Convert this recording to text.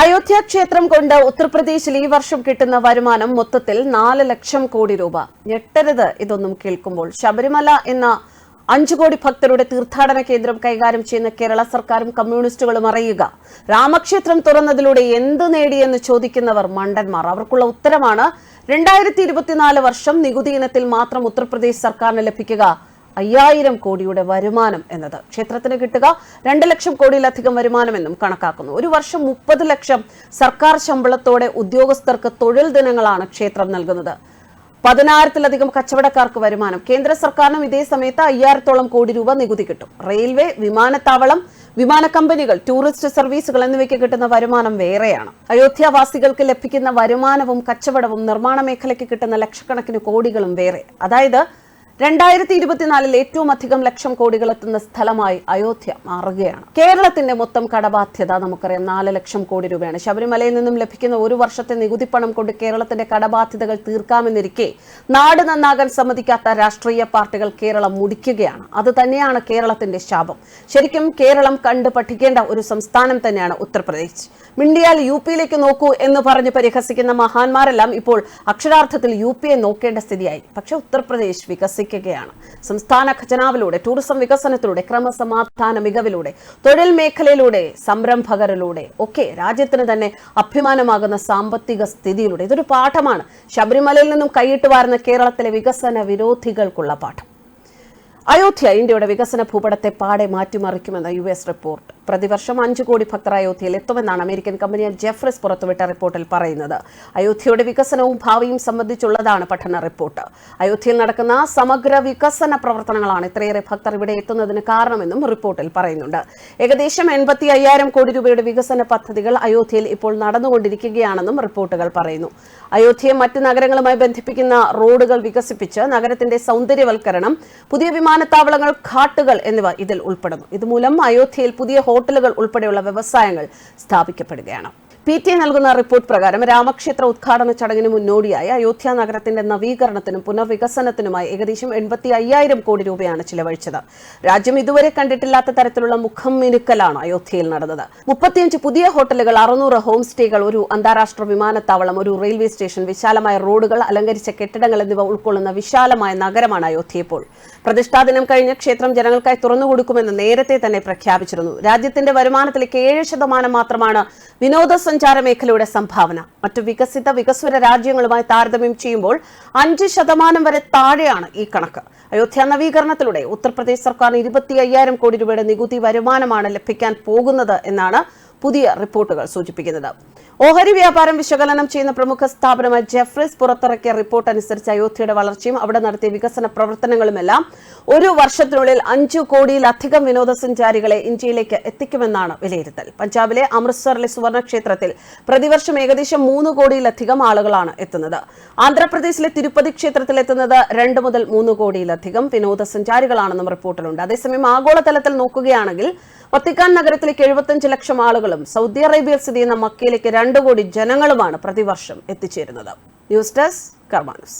അയോധ്യ ക്ഷേത്രം കൊണ്ട് ഉത്തർപ്രദേശിൽ ഈ വർഷം കിട്ടുന്ന വരുമാനം മൊത്തത്തിൽ നാല് ലക്ഷം കോടി രൂപ. ഞെട്ടരുത് ഇതൊന്നും കേൾക്കുമ്പോൾ. ശബരിമല എന്ന അഞ്ചു കോടി ഭക്തരുടെ തീർത്ഥാടന കേന്ദ്രം കൈകാര്യം ചെയ്യുന്ന കേരള സർക്കാരും കമ്മ്യൂണിസ്റ്റുകളും അറിയുക. രാമക്ഷേത്രം തുറന്നതിലൂടെ എന്ത് നേടിയെന്ന് ചോദിക്കുന്നവർ മണ്ടന്മാർ. അവർക്കുള്ള ഉത്തരമാണ് രണ്ടായിരത്തി വർഷം നികുതി ഇനത്തിൽ മാത്രം ഉത്തർപ്രദേശ് സർക്കാരിന് ലഭിക്കുക. അയ്യായിരം കോടിയുടെ വരുമാനം എന്നത്. ക്ഷേത്രത്തിന് കിട്ടുക രണ്ട് ലക്ഷം കോടിയിലധികം വരുമാനമെന്നും കണക്കാക്കുന്നു. ഒരു വർഷം മുപ്പത് ലക്ഷം സർക്കാർ ശമ്പളത്തോടെ ഉദ്യോഗസ്ഥർക്ക് തൊഴിൽ ദിനങ്ങളാണ് ക്ഷേത്രം നൽകുന്നത്. പതിനായിരത്തിലധികം കച്ചവടക്കാർക്ക് വരുമാനം. കേന്ദ്ര സർക്കാരിനും ഇതേ സമയത്ത് അയ്യായിരത്തോളം കോടി രൂപ നികുതി കിട്ടും. റെയിൽവേ വിമാനത്താവളം വിമാന കമ്പനികൾ ടൂറിസ്റ്റ് സർവീസുകൾ എന്നിവയ്ക്ക് കിട്ടുന്ന വരുമാനം വേറെയാണ്. അയോധ്യാവാസികൾക്ക് ലഭിക്കുന്ന വരുമാനവും കച്ചവടവും നിർമ്മാണ മേഖലയ്ക്ക് കിട്ടുന്ന ലക്ഷക്കണക്കിന് കോടികളും വേറെ. അതായത് രണ്ടായിരത്തി ഇരുപത്തിനാലിൽ ഏറ്റവും അധികം ലക്ഷം കോടികൾ എത്തുന്ന സ്ഥലമായി അയോധ്യ മാറുകയാണ്. കേരളത്തിന്റെ മൊത്തം കടബാധ്യത നമുക്കറിയാം. നാല് ലക്ഷം കോടി രൂപയാണ്. ശബരിമലയിൽ നിന്നും ലഭിക്കുന്ന ഒരു വർഷത്തെ നികുതി പണം കൊണ്ട് കേരളത്തിന്റെ കടബാധ്യതകൾ തീർക്കാമെന്നിരിക്കെ നാട് നന്നാകാൻ സമ്മതിക്കാത്ത രാഷ്ട്രീയ പാർട്ടികൾ കേരളം മുടിക്കുകയാണ്. അത് തന്നെയാണ് കേരളത്തിന്റെ ശാപം. ശരിക്കും കേരളം കണ്ടു പഠിക്കേണ്ട ഒരു സംസ്ഥാനം തന്നെയാണ് ഉത്തർപ്രദേശ്. മിണ്ടിയാൽ യു പിയിലേക്ക് നോക്കൂ എന്ന് പറഞ്ഞ് പരിഹസിക്കുന്ന മഹാന്മാരെല്ലാം ഇപ്പോൾ അക്ഷരാർത്ഥത്തിൽ യു പിയെ നോക്കേണ്ട സ്ഥിതിയായി. പക്ഷെ ഉത്തർപ്രദേശ് വികസിക്കുകയാണ് സംസ്ഥാന ഖജനാവിലൂടെ ടൂറിസം വികസനത്തിലൂടെ ക്രമസമാധാന മികവിലൂടെ തൊഴിൽ മേഖലയിലൂടെ സംരംഭകരിലൂടെ ഒക്കെ രാജ്യത്തിന് തന്നെ അഭിമാനമാകുന്ന സാമ്പത്തിക സ്ഥിതിയിലൂടെ. ഇതൊരു പാഠമാണ്. ശബരിമലയിൽ നിന്നും കൈയിട്ട് വാരുന്ന കേരളത്തിലെ വികസന വിരോധികൾക്കുള്ള പാഠം. അയോധ്യ ഇന്ത്യയുടെ വികസന ഭൂപടത്തെ പാടെ മാറ്റിമറിക്കുമെന്ന യു എസ് റിപ്പോർട്ട്. പ്രതിവർഷം അഞ്ചു കോടി ഭക്തർ അയോധ്യയിൽ എത്തുമെന്നാണ് അമേരിക്കൻ കമ്പനിയായ ജെഫ്രസ് പുറത്തുവിട്ട റിപ്പോർട്ടിൽ പറയുന്നത്. അയോധ്യയുടെ വികസനവും ഭാവിയും സംബന്ധിച്ചുള്ളതാണ് പഠന റിപ്പോർട്ട്. അയോധ്യയിൽ നടക്കുന്ന സമഗ്ര വികസന പ്രവർത്തനങ്ങളാണ് ഇത്രയേറെ ഭക്തർ ഇവിടെ എത്തുന്നതിന് കാരണമെന്നും റിപ്പോർട്ടിൽ പറയുന്നുണ്ട്. ഏകദേശം എൺപത്തി അയ്യായിരം കോടി രൂപയുടെ വികസന പദ്ധതികൾ അയോധ്യയിൽ ഇപ്പോൾ നടന്നുകൊണ്ടിരിക്കുകയാണെന്നും റിപ്പോർട്ടുകൾ പറയുന്നു. അയോധ്യയെ മറ്റ് നഗരങ്ങളുമായി ബന്ധിപ്പിക്കുന്ന റോഡുകൾ വികസിപ്പിച്ച് നഗരത്തിന്റെ സൗന്ദര്യവൽക്കരണം പുതിയ വിമാനത്താവളങ്ങൾ ഘാട്ടുകൾ എന്നിവ ഇതിൽ ഉൾപ്പെടുന്നു. ഇതുമൂലം അയോധ്യയിൽ പുതിയ ഹോട്ടലുകൾ ഉൾപ്പെടെയുള്ള വ്യവസായങ്ങൾ സ്ഥാപിക്കപ്പെടുകയാണ്. പി ടി നൽകുന്ന റിപ്പോർട്ട് പ്രകാരം രാമക്ഷേത്ര ഉദ്ഘാടന ചടങ്ങിന് മുന്നോടിയായി അയോധ്യ നഗരത്തിന്റെ നവീകരണത്തിനും പുനർവികസനത്തിനുമായി ഏകദേശം എൺപത്തി അയ്യായിരം കോടി രൂപയാണ് ചിലവഴിച്ചത്. രാജ്യം ഇതുവരെ കണ്ടിട്ടില്ലാത്ത തരത്തിലുള്ള മുഖം മിനുക്കലാണ് അയോധ്യയിൽ നടന്നത്. മുപ്പത്തിയഞ്ച് പുതിയ ഹോട്ടലുകൾ അറുന്നൂറ് ഹോം സ്റ്റേകൾ ഒരു അന്താരാഷ്ട്ര വിമാനത്താവളം ഒരു റെയിൽവേ സ്റ്റേഷൻ വിശാലമായ റോഡുകൾ അലങ്കരിച്ച കെട്ടിടങ്ങൾ എന്നിവ ഉൾക്കൊള്ളുന്ന വിശാലമായ നഗരമാണ് അയോധ്യ ഇപ്പോൾ. പ്രതിഷ്ഠാ ദിനം കഴിഞ്ഞ ക്ഷേത്രം ജനങ്ങൾക്കായി തുറന്നുകൊടുക്കുമെന്ന് നേരത്തെ തന്നെ പ്രഖ്യാപിച്ചിരുന്നു. രാജ്യത്തിന്റെ വരുമാനത്തിലേക്ക് ഏഴ് ശതമാനം മാത്രമാണ് വിനോദസഞ്ചാര മേഖലയുടെ സംഭാവന. മറ്റു വികസിത വികസ്വര രാജ്യങ്ങളുമായി താരതമ്യം ചെയ്യുമ്പോൾ അഞ്ച് ശതമാനം വരെ താഴെയാണ് ഈ കണക്ക്. അയോധ്യ നവീകരണത്തിലൂടെ ഉത്തർപ്രദേശ് സർക്കാർ ഇരുപത്തി അയ്യായിരം കോടി രൂപയുടെ നികുതി വരുമാനമാണ് ലഭിക്കാൻ പോകുന്നത് എന്നാണ് പുതിയ റിപ്പോർട്ടുകൾ സൂചിപ്പിക്കുന്നത് ഓഹരി വ്യാപാരം വിശകലനം ചെയ്യുന്ന പ്രമുഖ സ്ഥാപനമായ ജെഫ്രീസ് പുറത്തിറക്കിയ റിപ്പോർട്ട് അനുസരിച്ച് അയോധ്യയുടെ വളർച്ചയും അവിടെ നടത്തിയ വികസന പ്രവർത്തനങ്ങളുമെല്ലാം ഒരു വർഷത്തിനുള്ളിൽ അഞ്ചു കോടിയിലധികം വിനോദസഞ്ചാരികളെ ഇന്ത്യയിലേക്ക് എത്തിക്കുമെന്നാണ് വിലയിരുത്തൽ. പഞ്ചാബിലെ അമൃത്സറിലെ സുവർണക്ഷേത്രത്തിൽ പ്രതിവർഷം ഏകദേശം മൂന്ന് കോടിയിലധികം ആളുകളാണ് എത്തുന്നത്. ആന്ധ്രാപ്രദേശിലെ തിരുപ്പതി ക്ഷേത്രത്തിൽ എത്തുന്നത് രണ്ട് മുതൽ മൂന്ന് കോടിയിലധികം വിനോദസഞ്ചാരികളാണെന്നും റിപ്പോർട്ടിലുണ്ട്. അതേസമയം ആഗോളതലത്തിൽ നോക്കുകയാണെങ്കിൽ വത്തിക്കാൻ നഗരത്തിലേക്ക് എഴുപത്തിയഞ്ച് ലക്ഷം ആളുകളും സൗദി അറേബ്യയിൽ സ്ഥിതി ചെയ്യുന്ന മക്കയിലേക്ക് രണ്ടു കോടി ജനങ്ങളുമാണ് പ്രതിവർഷം എത്തിച്ചേരുന്നത്. News desk കർമാനസ്.